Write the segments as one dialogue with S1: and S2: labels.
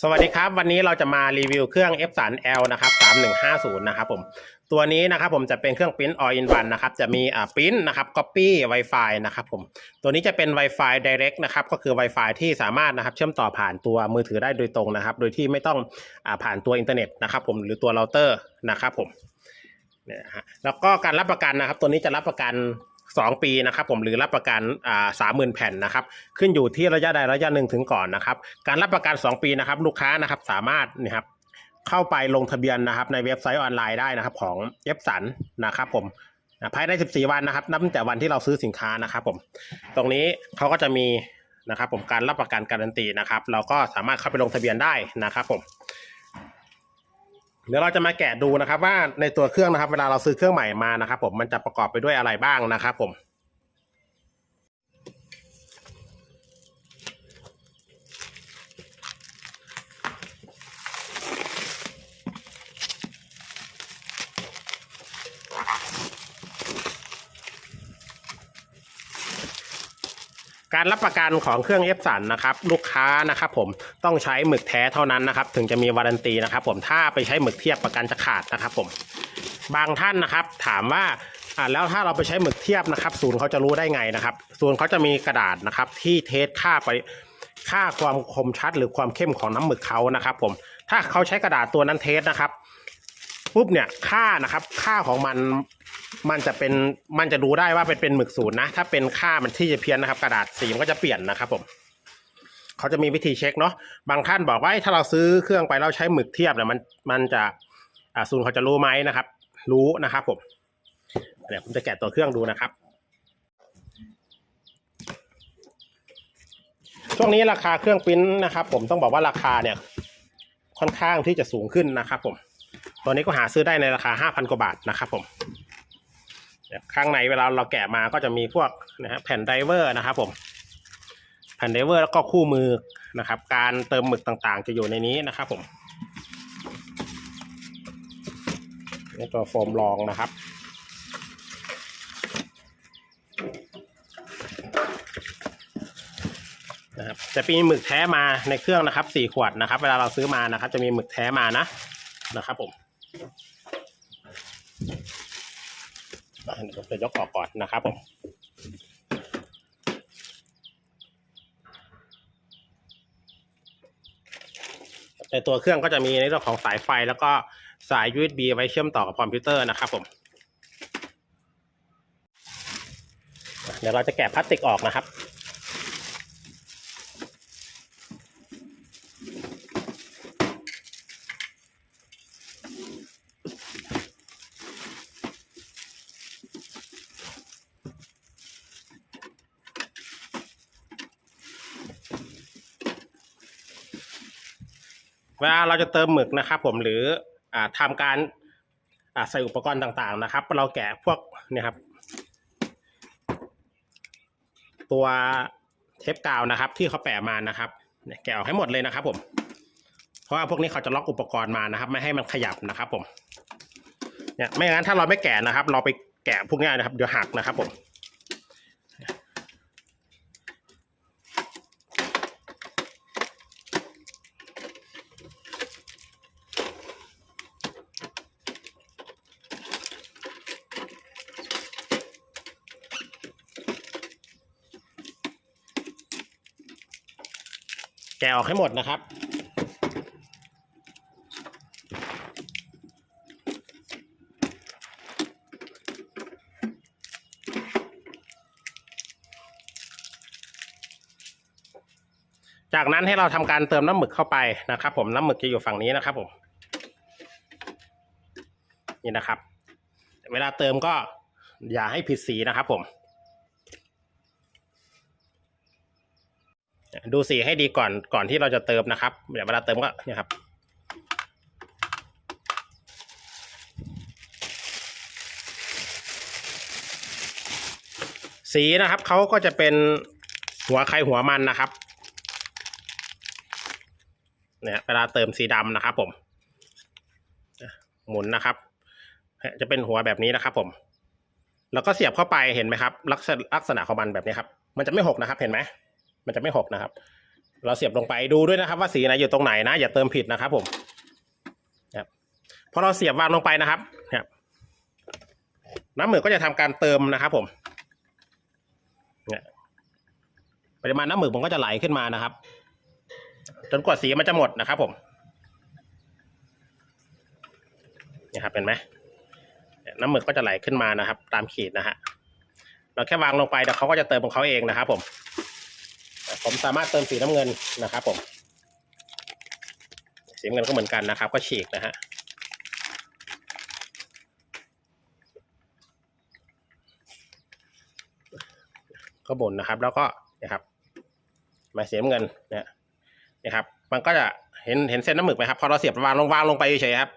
S1: สวัสดีครับ วันนี้เราจะมารีวิวเครื่อง f 3 l นะครับ3150 นะครับผมตัวนี้นะครับผมจะเป็นเครื่อง Print All in One นะครับจะมีอ่า Print นะครับ Copy Wi-Fi นะครับผมตัวนี้จะเป็น Wi-Fi Direct นะครับก็คือ Wi-Fi ที่สามารถนะครับเชื่อมต่อผ่านตัวมือถือได้โดยตรงนะครับ โดยที่ไม่ต้องอ่าผ่านตัวอินเทอร์เน็ตนะครับผมหรือตัวเราเตอร์นะครับผมเนี่ยนะฮะแล้วก็การรับประกันนะครับ ตัวนี้จะรับประกัน 2 ปีนะครับผมหรือรับประกันอ่าสามหมื่นแผ่นนะครับขึ้นอยู่ที่ระยะใดระยะหนึ่งถึงก่อนนะครับการรับประกัน 2 ปีนะครับลูกค้านะครับสามารถนี่ครับเข้าไปลงทะเบียนนะครับในเว็บไซต์ออนไลน์ได้นะครับของเอฟสันนะครับผมภายใน 14 วันนะครับนับตั้งแต่วันที่เราซื้อสินค้านะครับผมตรงนี้เขาก็จะมีนะครับผมการรับประกันการันตีนะครับ เราก็สามารถเข้าไปลงทะเบียนได้นะครับผม เดี๋ยวเราจะมาแกะดูนะครับว่าในตัวเครื่องนะครับ เวลาเราซื้อเครื่องใหม่มานะครับ ผมมันจะประกอบไปด้วยอะไรบ้างนะครับผม การรับประกันของเครื่องเอฟสันนะครับลูกค้านะครับผมต้องใช้หมึกแท้เท่านั้นนะครับถึงจะมีวารันตีนะครับผมถ้าไปใช้หมึกเทียบประกันจะขาดนะครับผมบางท่านนะครับถามว่าอ่าแล้วถ้าเราไปใช้หมึกเทียบนะครับ ศูนย์เขาจะรู้ได้ไงนะครับ ศูนย์เขาจะมีกระดาษนะครับ ที่เทสค่าไปค่าความคมชัดหรือความเข้มของน้ำหมึกเขานะครับ ผมถ้าเขาใช้กระดาษตัวนั้นเทสนะครับ ปุ๊บเนี่ยค่านะครับ ค่าของมันมันจะเป็นมันจะดูได้ว่าเป็นเป็นหมึกศูนย์นะ ถ้าเป็นค่ามันที่จะเพี้ยนนะครับ กระดาษสีมันก็จะเปลี่ยนนะครับผมเขาจะมีวิธีเช็คเนาะบางท่านบอกว่าถ้าเราซื้อเครื่องไปเราใช้หมึกเทียบเนี่ยมันมันจะอ่าศูนย์เขาจะรู้ไหมนะครับ รู้นะครับผมเดี๋ยวผมจะแกะตัวเครื่องดูนะครับ ช่วงนี้ราคาเครื่องปิ้นนะครับ ผมต้องบอกว่าราคาเนี่ยค่อนข้างที่จะสูงขึ้นนะครับผม ตัวนี้ก็หาซื้อได้ในราคา 5,000 กว่าบาทนะครับผมข้างในเวลาเราแกะมาก็จะมีพวกนะฮะแผ่นไดเวอร์นะครับผมแผ่นไดเวอร์แล้วก็คู่มือนะครับ การเติมหมึกต่างๆ จะอยู่ในนี้นะครับผมนี่ตัวโฟมรองนะครับ นะครับจะมีหมึกแท้มาในเครื่องนะครับสี่ขวดนะครับ เวลาเราซื้อมานะครับ จะมีหมึกแท้มานะนะครับผมอะเดี๋ยวผม จะยกออกก่อนนะครับผมในตัวเครื่องก็จะมีในเรื่องของสายไฟแล้วก็สาย USB ไว้เชื่อมต่อกับคอมพิวเตอร์นะครับผม เดี๋ยวเราจะแกะพลาสติกออกนะครับ เวลาเราจะเติมหมึกนะครับ ผมหรืออ่าทำการอ่าใส่อุปกรณ์ต่างๆนะครับ เราแกะพวกเนี่ยครับ ตัวเทปกาวนะครับ ที่เขาแปะมานะครับเนี่ยแกะออกให้หมดเลยนะครับ ผม เพราะว่าพวกนี้เขาจะล็อกอุปกรณ์มานะครับ ไม่ให้มันขยับนะครับ ผมเนี่ยไม่งั้นถ้าเราไม่แกะนะครับ เราไปแกะพวกนี้นะครับเดี๋ยวหักนะครับ ผมะออกให้หมดนะครับ จากนั้นให้เราทำการเติมน้ำหมึกเข้าไปนะครับ ผมน้ำหมึกจะอยู่ฝั่งนี้นะครับผมนี่นะครับ เวลาเติมก็อย่าให้ผิดสีนะครับผม ดูสีให้ดีก่อนก่อนที่เราจะเติมนะครับ เดี๋ยวเวลาเติมก็เนี่ยครับ สีนะครับเขาก็จะเป็นหัวใครหัวมันนะครับ เนี่ยเวลาเติมสีดำนะครับ ผมหมุนนะครับ จะเป็นหัวแบบนี้นะครับ ผม แล้วก็เสียบเข้าไปเห็นไหมครับ ลักษณะลักษณะของมันแบบนี้ครับ มันจะไม่หกนะครับ เห็นไหม มันจะไม่หกนะครับ เราเสียบลงไปดูด้วยนะครับ ว่าสีไหนอยู่ตรงไหนนะ อย่าเติมผิดนะครับผมครับพอเราเสียบวางลงไปนะครับครับน้ำหมึกก็จะทำการเติมนะครับ ผมปริมาณน้ำหมึกมันก็จะไหลขึ้นมานะครับ จนกว่าสีมันจะหมดนะครับ ผมนี่ครับเห็นไหมน้ำหมึกก็จะไหลขึ้นมานะครับ ตามขีดนะฮะเราแค่วางลงไปเดี๋ยวเขาก็จะเติมของเขาเองนะครับ ผม ผมสามารถเติมสีน้ำเงินนะครับ ผม สีน้ำเงินก็เหมือนกันนะครับ ก็ฉีกนะฮะก็บนนะครับ แล้วก็นะครับมาเสีน้ำเงินเนี่ยนะครับ มันก็จะเห็นเห็นเส้นน้ำหมึกไหมครับพอเราเสียบวางลงวางลงไปเฉยครับ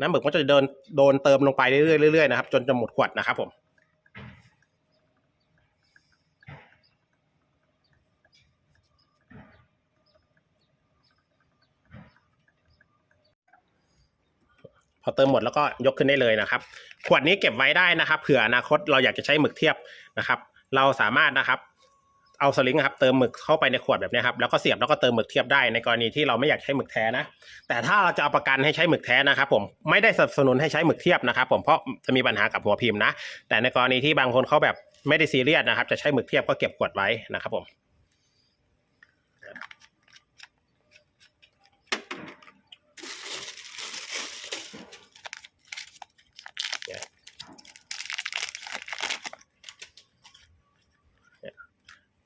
S1: น้ำหมึกก็จะเดินโดนเติมลงไปเรื่อยๆเรื่อยๆนะครับจนจะหมดขวดนะครับผม อเติมหมดแล้วก็ยกขึ้นได้เลยนะครับ ขวดนี้เก็บไว้ได้นะครับเผื่ออนาคตเราอยากจะใช้หมึกเทียบนะครับ เราสามารถนะครับ เอาสลิงครับเติมหมึกเข้าไปในขวดแบบนี้ครับแล้วก็เสียบแล้วก็เติมหมึกเทียบได้ในกรณีที่เราไม่อยากใช้หมึกแท้นะ แต่ถ้าเราจะเอาประกันให้ใช้หมึกแท้นะครับ ผมไม่ได้สนับสนุนให้ใช้หมึกเทียบนะครับ ผมเพราะจะมีปัญหากับหัวพิมพ์นะ แต่ในกรณีที่บางคนเขาแบบไม่ได้ซีเรียสนะครับ จะใช้หมึกเทียบก็เก็บขวดไว้นะครับผม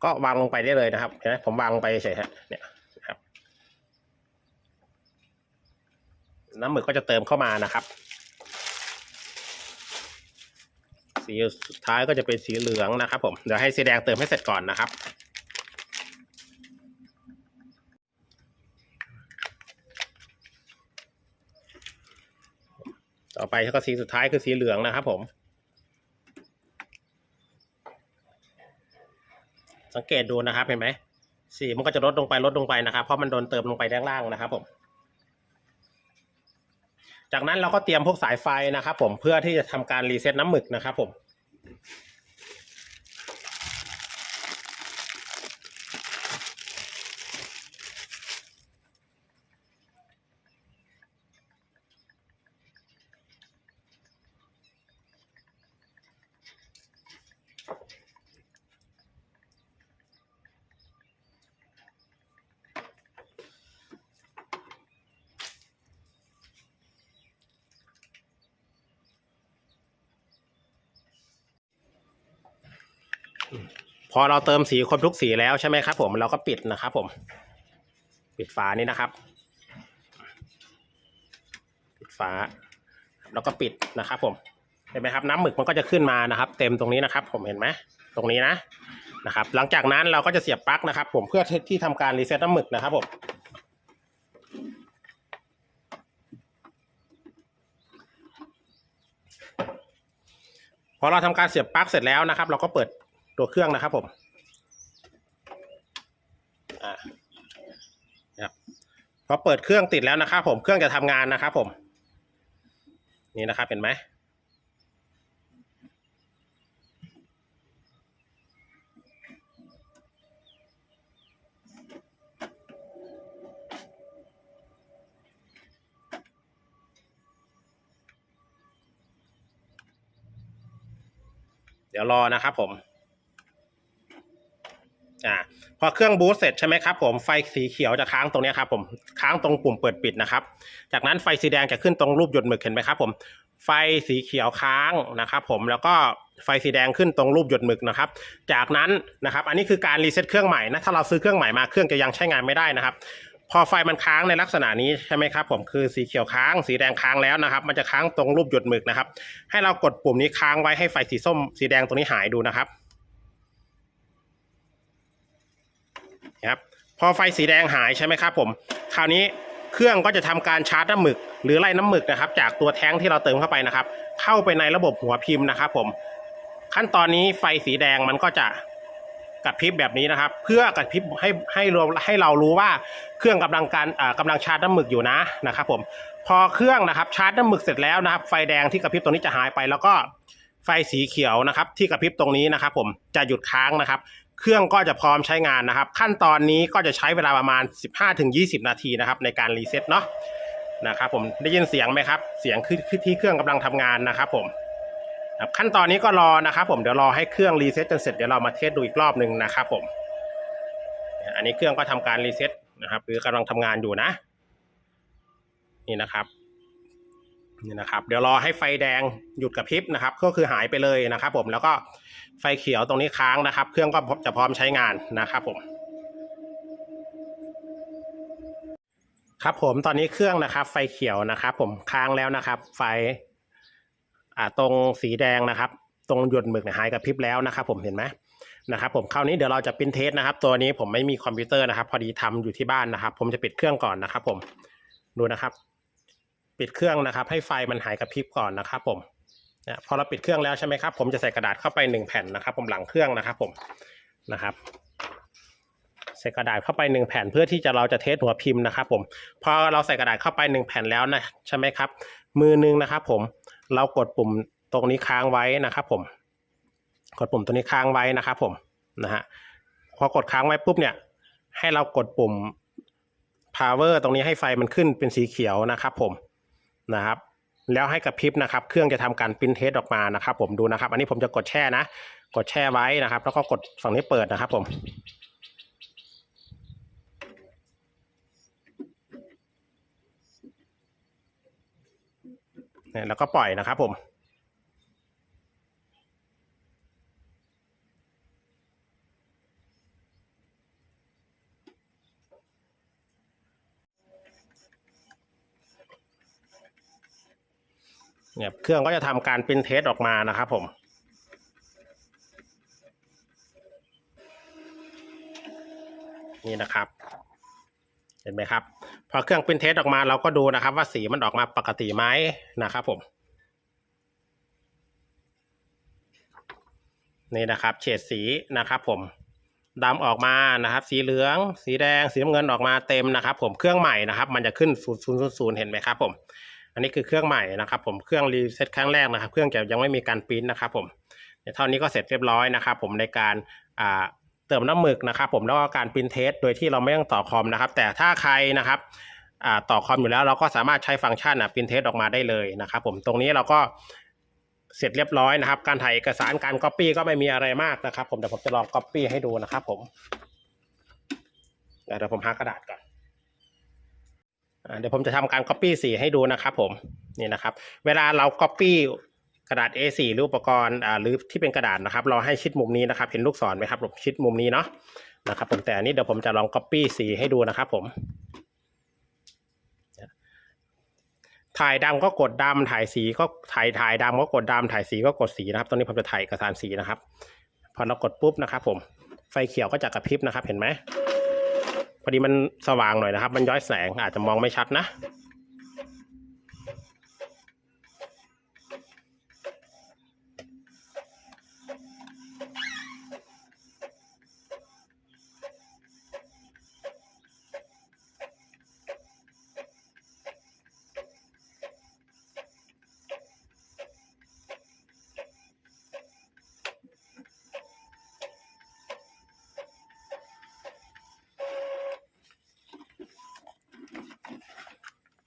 S1: ก็วางลงไปได้เลยนะครับเห็นไหมผมวางลงไปเฉยฮะเนี่ยนะครับ น้ำหมึกก็จะเติมเข้ามานะครับ สีสุดท้ายก็จะเป็นสีเหลืองนะครับ ผมเดี๋ยวให้สีแดงเติมให้เสร็จก่อนนะครับต่อไปก็สีสุดท้ายคือสีเหลืองนะครับผม สังเกตดูนะครับเห็นไหมสีมันก็จะลดลงไปลดลงไปนะครับ เพราะมันโดนเติมลงไปด้านล่างนะครับผม จากนั้นเราก็เตรียมพวกสายไฟนะครับ ผมเพื่อที่จะทำการรีเซ็ตน้ำหมึกนะครับผม พอเราเติมสีครบทุกสีแล้วใช่ไหมครับ ผมเราก็ปิดนะครับ ผม ปิดฝานี้นะครับ ปิดฝาแล้วก็ปิดนะครับ ผมเห็นไหมครับน้ำหมึกมันก็จะขึ้นมานะครับ เต็มตรงนี้นะครับ ผมเห็นไหมตรงนี้นะนะครับ หลังจากนั้นเราก็จะเสียบปลั๊กนะครับ ผมเพื่อที่ทำการรีเซ็ตน้ำหมึกนะครับ ผมพอเราทำการเสียบปลั๊กเสร็จแล้วนะครับ เราก็เปิด ตัวเครื่องนะครับผมอ่านะครับพอเปิดเครื่องติดแล้วนะครับผมเครื่องจะทำงานนะครับผมนี่นะครับเห็นไหมเดี๋ยวรอนะครับผม พอเครื่องบูสต์เสร็จใช่ไหมครับผมไฟสีเขียวจะค้างตรงนี้ครับผมค้างตรงปุ่มเปิดปิดนะครับ จากนั้นไฟสีแดงจะขึ้นตรงรูปหยดหมึกเห็นไหมครับผมไฟสีเขียวค้างนะครับผมแล้วก็ไฟสีแดงขึ้นตรงรูปหยดหมึกนะครับ จากนั้นนะครับอันนี้คือการรีเซ็ตเครื่องใหม่นะถ้าเราซื้อเครื่องใหม่มาเครื่องจะยังใช้งานไม่ได้นะครับ พอไฟมันค้างในลักษณะนี้ใช่ไหมครับผมคือสีเขียวค้าง สีแดงค้างแล้วนะครับ มันจะค้างตรงรูปหยดหมึกนะครับ ให้เรากดปุ่มนี้ค้างไว้ให้ไฟสีส้ม สีแดงตรงนี้หายดูนะครับ นะครับพอไฟสีแดงหายใช่ไหมครับผม คราวนี้เครื่องก็จะทำการชาร์จน้ำหมึก หรือไล่น้ำหมึกนะครับ จากตัวแท้งที่เราเติมเข้าไปนะครับ เข้าไปในระบบหัวพิมพ์นะครับ ผม ขั้นตอนนี้ไฟสีแดงมันก็จะกระพริบแบบนี้นะครับ เพื่อกระพริบให้ให้รวมให้เรารู้ว่าเครื่องกำลังการอ่ากำลังชาร์จน้ำหมึกอยู่นะนะครับ ผมพอเครื่องนะครับชาร์จน้ำหมึกเสร็จแล้วนะครับ ไฟแดงที่กระพริบตรงนี้จะหายไป แล้วก็ไฟสีเขียวนะครับ ที่กระพริบตรงนี้นะครับ ผมจะหยุดค้างนะครับ เครื่องก็จะพร้อมใช้งานนะครับ ขั้นตอนนี้ก็จะใช้เวลาประมาณ 15-20 นาทีนะครับในการรีเซ็ตเนาะนะครับผมได้ยินเสียงไหมครับ เสียงคือที่เครื่องกำลังทำงานนะครับผมครับขั้นตอนนี้ก็รอนะครับผมเดี๋ยวรอให้เครื่องรีเซ็ตจนเสร็จเดี๋ยวเรามาเทสดูอีกรอบหนึ่งนะครับผมอันนี้เครื่องก็ทำการรีเซ็ตนะครับหรือกำลังทำงานอยู่นะ นี่นะครับนี่นะครับ เดี๋ยวรอให้ไฟแดงหยุดกระพริบนะครับ ก็คือหายไปเลยนะครับ ผมแล้วก็ ไฟเขียวตรงนี้ค้างนะครับ เครื่องก็จะพร้อมใช้งานนะครับผมครับผมตอนนี้เครื่องนะครับ ไฟเขียวนะครับ ผมค้างแล้วนะครับ ไฟอ่าตรงสีแดงนะครับ ตรงหยดหมึกเนี่ยหายกระพริบแล้วนะครับ ผมเห็นไหมนะครับ ผมคราวนี้เดี๋ยวเราจะปริ้นเทสนะครับ ตัวนี้ผมไม่มีคอมพิวเตอร์นะครับ พอดีทำอยู่ที่บ้านนะครับ ผมจะปิดเครื่องก่อนนะครับ ผมดูนะครับ ปิดเครื่องนะครับ ให้ไฟมันหายกระพริบก่อนนะครับ ผม นะพอเราปิดเครื่องแล้วใช่ไหมครับ ผมจะใส่กระดาษเข้าไปหนึ่งแผ่นนะครับ ผมหลังเครื่องนะครับ ผมนะครับใส่กระดาษเข้าไปหนึ่งแผ่นเพื่อที่จะเราจะเทสหัวพิมพ์นะครับ ผมพอเราใส่กระดาษเข้าไปหนึ่งแผ่นแล้วนะใช่ไหมครับ มือหนึงนะครับ ผมเรากดปุ่มตรงนี้ค้างไว้นะครับ ผม กดปุ่มตัวนี้ค้างไว้นะครับ ผมนะฮะพอกดค้างไว้ปุ๊บเนี่ย ให้เรากดปุ่ม power ตรงนี้ให้ไฟมันขึ้นเป็นสีเขียวนะครับ ผมนะครับ แล้วให้กระพริบนะครับ เครื่องจะทำการปรินเทสออกมานะครับ ผมดูนะครับ อันนี้ผมจะกดแช่นะ กดแช่ไว้นะครับ แล้วก็กดฝั่งนี้เปิดนะครับ ผมเนี่ยแล้วก็ปล่อยนะครับผม เนี่ยเครื่องก็จะทำการปรินเทสออกมานะครับผมนี่นะครับ เห็นไหมครับ พอเครื่องปรินเทสออกมาเราก็ดูนะครับ ว่าสีมันออกมาปกติไหมนะครับผมนี่นะครับเฉดสีนะครับผมดำออกมานะครับ สีเหลือง สีแดง สีน้ำเงินออกมาเต็มนะครับ ผมเครื่องใหม่นะครับ มันจะขึ้นศูนย์ศูนย์ศูนย์เห็นไหมครับผม อันนี้คือเครื่องใหม่นะครับ ผมเครื่องรีเซ็ตครั้งแรกนะครับ เครื่องจะยังไม่มีการปริ้นนะครับ ผมเนี่ยเท่านี้ก็เสร็จเรียบร้อยนะครับ ผมในการเติมน้ำหมึกนะครับ ผมแล้วก็การปริ้นเทสโดยที่เราไม่ต้องต่อคอมนะครับ แต่ถ้าใครนะครับต่อคอมอยู่แล้วเราก็สามารถใช้ฟังก์ชันปริ้นเทสออกมาได้เลยนะครับ ผมตรงนี้เราก็เสร็จเรียบร้อยนะครับ การถ่ายเอกสารการก๊อปปี้ก็ไม่มีอะไรมากนะครับ ผมเดี๋ยวผมจะลองก๊อปปี้ให้ดูนะครับ ผมเดี๋ยวผมหากระดาษก่อน เดี๋ยวผมจะทำการ Copy สีให้ดูนะครับผมนี่นะครับ เวลาเรา Copy กระดาษ A4 หรืออุปกรณ์หรือที่เป็นกระดาษนะครับ เราให้ชิดมุมนี้นะครับ เห็นลูกศรไหมครับผมชิดมุมนี้เนาะนะครับ ผมแต่อันนี้เดี๋ยวผมจะลอง Copy สีให้ดูนะครับ ผมถ่ายดำก็กดดำถ่ายสีก็ถ่ายถ่ายดำก็กดดำถ่ายสีก็กดสีนะครับตอนนี้ผมจะถ่ายเอกสารสีนะครับ พอเรากดปุ๊บนะครับ ผมไฟเขียวก็จะกระพริบนะครับ เห็นไหม พอดีมันสว่างหน่อยนะครับ มันย้อยแสงอาจจะมองไม่ชัดนะ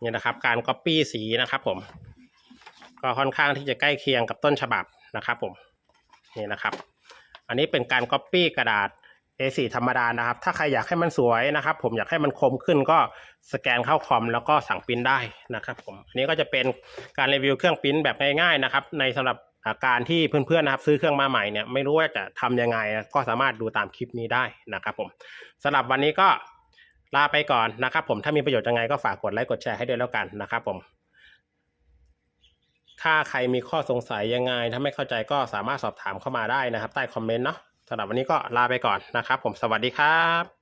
S1: นี่นะครับ การ Copy สีนะครับผม ก็ค่อนข้างที่จะใกล้เคียงกับต้นฉบับนะครับผมนี่นะครับ อันนี้เป็นการ Copy กระดาษ A4 ธรรมดานะครับ ถ้าใครอยากให้มันสวยนะครับ ผมอยากให้มันคมขึ้นก็สแกนเข้าคอมแล้วก็สั่งปริ้นได้นะครับผมอันนี้ก็จะเป็นการรีวิวเครื่องปริ้นแบบง่ายๆนะครับ ในสำหรับอาการที่เพื่อนๆนะครับ ซื้อเครื่องมาใหม่เนี่ยไม่รู้ว่าจะทำยังไงก็สามารถดูตามคลิปนี้ได้นะครับผมสำหรับวันนี้ก็ ลาไปก่อนนะครับผมถ้ามีประโยชน์ยังไงก็ฝากกดไลค์กดแชร์ให้ด้วยแล้วกันนะครับผม ถ้าใครมีข้อสงสัยยังไง ถ้าไม่เข้าใจก็สามารถสอบถามเข้ามาได้นะครับ ใต้คอมเมนต์เนาะสำหรับวันนี้ก็ลาไปก่อนนะครับ ผมสวัสดีครับ